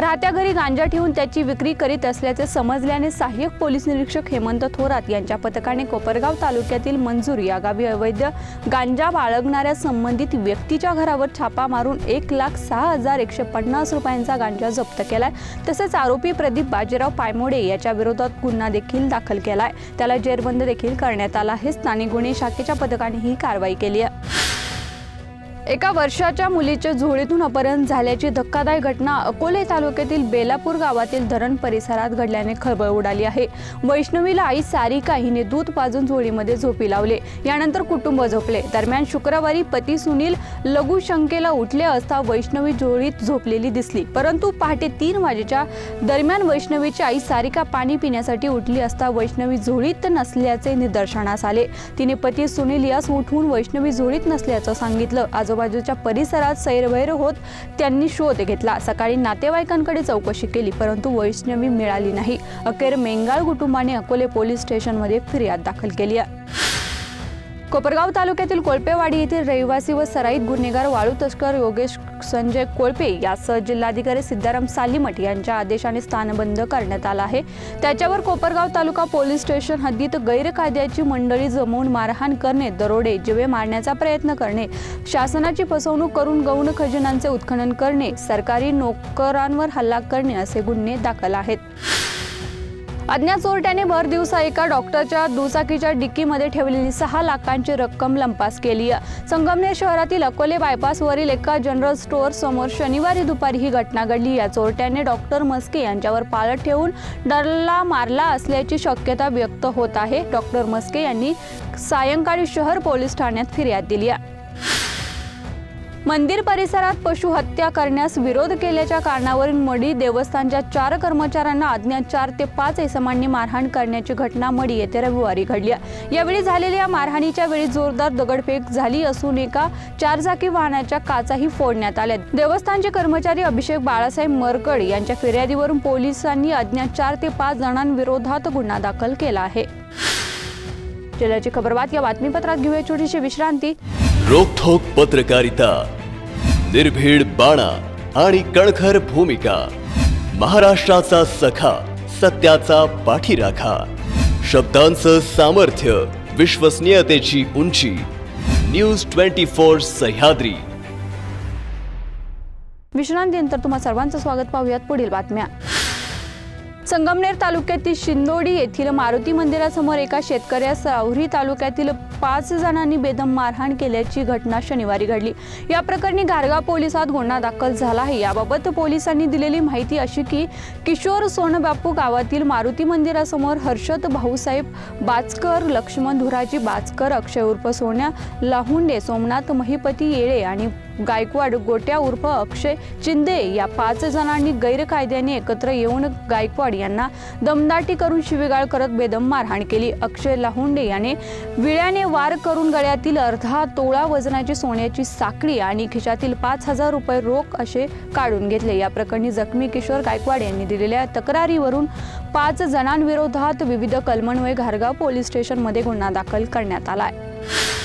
राहत्या घरी गांजा ठेवून त्याची विक्री करीत असल्याचे समजल्याने सहाय्यक पोलीस निरीक्षक हेमंत थोरात यांच्या पथकाने कोपरगाव तालुक्यातील मंजूर या गावी अवैध गांजा बाळगणाऱ्या संबंधित व्यक्तीच्या घरावर छापा मारून एक लाख सहा हजार एकशे पन्नास रुपयांचा गांजा जप्त केलाय. तसेच आरोपी प्रदीप बाजीराव पायमोडे याच्या विरोधात गुन्हा देखील दाखल केलाय. त्याला जेरबंद देखील करण्यात आला. आहे स्थानिक गुन्हे शाखेच्या पथकाने ही कारवाई केली आहे. एका वर्षाच्या मुलीच्या झोळीतून अपहरण झाल्याची धक्कादायक घटना अकोले तालुक्यातील बेलापूर गावातील धरण परिसरात घडल्याने खळबळ उडाली आहे. वैष्णवीला आई सारिका हिने दूध पाजून झोळीमध्ये झोपी लावले. यानंतर कुटुंब झोपले. दरम्यान शुक्रवारी पती सुनील लघुशंकेला उठले असता वैष्णवी झोळीत झोपलेली दिसली. परंतु पहाटे तीन वाजेच्या दरम्यान वैष्णवीची आई सारिका पाणी पिण्यासाठी उठली असता वैष्णवी झोळीत नसल्याचे निदर्शनास आले. तिने पती सुनील यास उठवून वैष्णवी झोळीत नसल्याचं सांगितलं. आजूबाजूच्या परिसरात सैरवैर होत त्यांनी शोध घेतला. सकाळी नातेवाईकांकडे चौकशी केली परंतु वैष्णवी मिळाली नाही. अखेर मेंगाळ कुटुंबाने अकोले पोलीस स्टेशनमध्ये फिर्याद दाखल केली आहे. कोपरगाव तालुक्यातील कोळपेवाडी येथील रहिवासी व सराईत गुन्हेगार वाळू तस्कर योगेश संजय कोळपे यासह जिल्हाधिकारी सिद्धाराम सालीमठ यांच्या आदेशाने स्थानबंद करण्यात आला आहे. त्याच्यावर कोपरगाव तालुका पोलीस स्टेशन हद्दीत गैरकायद्याची मंडळी जमवून मारहाण करणे दरोडे जिवे मारण्याचा प्रयत्न करणे शासनाची फसवणूक करून गौण खजिनांचे उत्खनन करणे सरकारी नोकरांवर हल्ला करणे असे गुन्हे दाखल आहेत. अज्ञात चोरट्याने भर दिवसा एका डॉक्टरच्या दुचाकीच्या डिक्कीमध्ये ठेवलेली सहा लाखांची रक्कम लंपास केली. संगमनेर शहरातील अकोले बायपासवरील एका जनरल स्टोअर समोर शनिवारी दुपारी ही घटना घडली. या चोरट्याने डॉक्टर मस्के यांच्यावर पाळत ठेवून डरला मारला असल्याची शक्यता व्यक्त होत आहे. डॉक्टर मस्के यांनी सायंकाळी शहर पोलीस ठाण्यात फिर्याद दिली आहे. मंदिर परिसरात पशु हत्या करण्यास विरोध केल्याच्या कारणावरून मडी देवस्थानच्या चार कर्मचाऱ्यांना अज्ञात चार ते पाच इसमांनी मारहाण करण्याची घटना मडी येथे रविवारी घडली आहे. यावेळी झालेल्या मारहाणीच्या वेळी जोरदार दगडफेक झाली असून एका चारचाकी वाहनाच्या काचाही फोडण्यात आल्या देवस्थानचे कर्मचारी अभिषेक बाळासाहेब मरकड यांच्या फिर्यादीवरून पोलिसांनी अज्ञात चार ते पाच जणांविरोधात गुन्हा दाखल केला आहे. जिल्ह्याची खबरबात या बातमीपत्रात घेऊया छोटीशी विश्रांती. रोखोक पत्रकारिता. निर्भीड बाणा आणि कणखर भूमिका. महाराष्ट्राचा सखा सत्याचा पाठीराखा. शब्दांचं सामर्थ्य विश्वसनीयतेची उंची. News twenty four Sahyadri. विश्रांतीनंतर तुम्हा सर्वांचं स्वागत पाहूयात. पुढील बातम्या. संगमनेर तालुक्यातील शिंदोडी येथील मारुती मंदिरासमोर एका शेतकऱ्यास राहुरी तालुक्यातील पाच जणांनी बेदम मारहाण केल्याची घटना शनिवारी घडली. या प्रकरणी गारगाव पोलिसात गुन्हा दाखल झाला आहे. याबाबत पोलिसांनी दिलेली माहिती अशी की किशोर सोनबापू गावातील मारुती मंदिरासमोर हर्षद भाऊसाहेब बाचकर लक्ष्मण धुराजी बाचकर अक्षय उर्फ सोन्या लाहुंडे सोमनाथ महिपती येळे आणि गायकवाड गोट्या उर्फ अक्षय चिंदे या पाच जणांनी गैरकायद्याने एकत्र येऊन गायकवाड यांना दमदाटी करून शिवीगाळ करत बेदम मारहाण केली. अक्षय लाहुंडे याने विळ्याने वार करून गळ्यातील अर्धा तोळा वजनाची सोन्याची साखळी आणि खिशातील पाच हजार रुपये रोख असे काढून घेतले. या प्रकरणी जखमी किशोर गायकवाड यांनी दिलेल्या तक्रारीवरून पाच जणांविरोधात विविध कलमन्वय घारगाव पोलीस स्टेशनमध्ये गुन्हा दाखल करण्यात आला आहे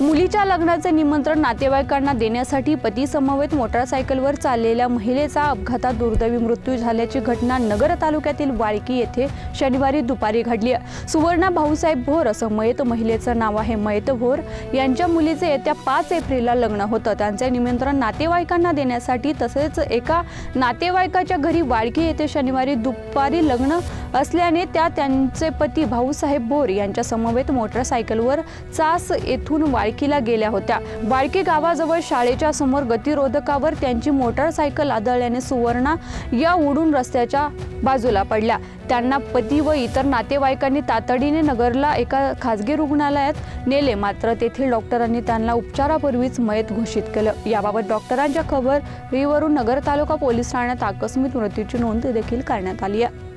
मुलीच्या लग्नाचे निमंत्रण नातेवाईकांना देण्यासाठी पतीसमवेत मोटारसायकलवर चाललेल्या महिलेचा अपघातात दुर्दैवी मृत्यू झाल्याची घटना नगर तालुक्यातील वाळकी येथे शनिवारी दुपारी घडली. सुवर्णा भाऊसाहेब भोर असं मयत महिलेचं नाव आहे. मयत भोर यांच्या मुलीचे येत्या पाच एप्रिलला लग्न होतं. त्यांचे निमंत्रण नातेवाईकांना देण्यासाठी तसेच एका नातेवाईकाच्या घरी वाळकी येथे शनिवारी दुपारी लग्न असल्याने त्या त्यांचे पती भाऊसाहेब भोर यांच्या समवेत मोटारसायकलवर चास येथून बायकीला गेल्या होत्या. वाळकी गावाजवळ शाळेच्या समोर गतिरोधकावर त्यांची मोटारसायकल आदळल्याने सुवर्णा या उडून रस्त्याच्या बाजूला पडल्या. त्यांना पती व इतर नातेवाईकांनी तातडीने नगरला एका खासगी रुग्णालयात नेले. मात्र तेथील डॉक्टरांनी त्यांना उपचारापूर्वीच मयत घोषित केलं. याबाबत डॉक्टरांच्या खबरीवरून नगर तालुका पोलीस ठाण्यात आकस्मिक मृत्यूची नोंद देखील करण्यात आली आहे.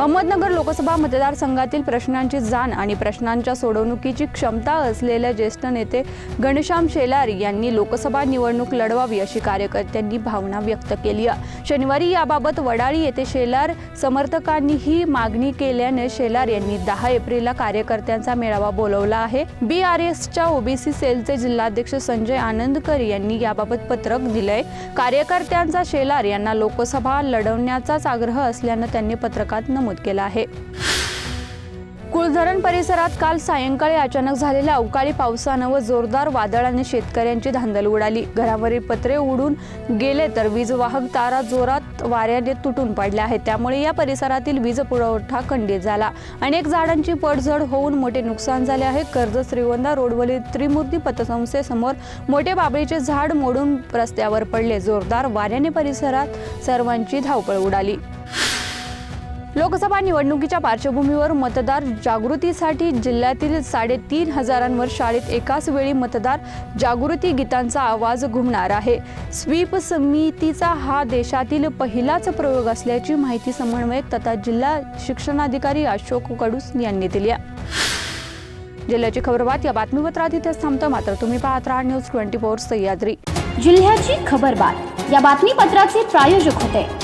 अहमदनगर लोकसभा मतदारसंघातील प्रश्नांची जाण आणि प्रश्नांच्या सोडवणुकीची क्षमता असलेल्या ज्येष्ठ नेते घनश्याम शेलार यांनी लोकसभा निवडणूक लढवावी अशी कार्यकर्त्यांनी भावना व्यक्त केली आहे. शनिवारी याबाबत वडाळी येथे शेलार समर्थकांनी ही मागणी केल्याने शेलार यांनी दहा एप्रिलला कार्यकर्त्यांचा मेळावा बोलवला आहे. बी आर एसच्या ओबीसी सेलचे जिल्हाध्यक्ष संजय आनंदकर यांनी याबाबत पत्रक दिलंय. कार्यकर्त्यांचा शेलार यांना लोकसभा लढवण्याचाच आग्रह असल्यानं त्यांनी पत्रकात नमूद केलं आहे. कुळधरण परिसरात काल सायंकाळी अचानक झालेल्या अवकाळी पावसानं व जोरदार वादळाने शेतकऱ्यांची धांदल उडाली. घरावरील पत्रे उडून गेले तर वीज वाहक तारा जोरात वाऱ्याने तुटून पडल्या आहेत. त्यामुळे या परिसरातील वीज पुरवठा खंडित झाला. अनेक झाडांची पडझड होऊन मोठे नुकसान झाले आहे. कर्जत श्रीवंदा रोडवरील त्रिमूर्ती पतसंस्थेसमोर मोठे बाबळीचे झाड मोडून रस्त्यावर पडले. जोरदार वाऱ्याने परिसरात सर्वांची धावपळ उडाली. लोकसभा निवडणुकीच्या पार्श्वभूमीवर मतदार जागृतीसाठी जिल्ह्यातील साडेतीन हजारांवर शाळेत एकाच वेळी मतदार जागृती गीतांचा आवाज घुमणार आहे. स्वीप समितीचा हा देशातील पहिलाच प्रयोग असल्याची माहिती समन्वयक तथा जिल्हा शिक्षणाधिकारी अशोक कडूस यांनी दिली आहे. जिल्ह्याची खबरबात या बातमीपत्रात इथेच थांबतं. मात्र तुम्ही पाहत राहा न्यूज ट्वेंटी फोर सह्याद्री. जिल्ह्याची खबरबात. या बातमीपत्राचे प्रायोजक होते.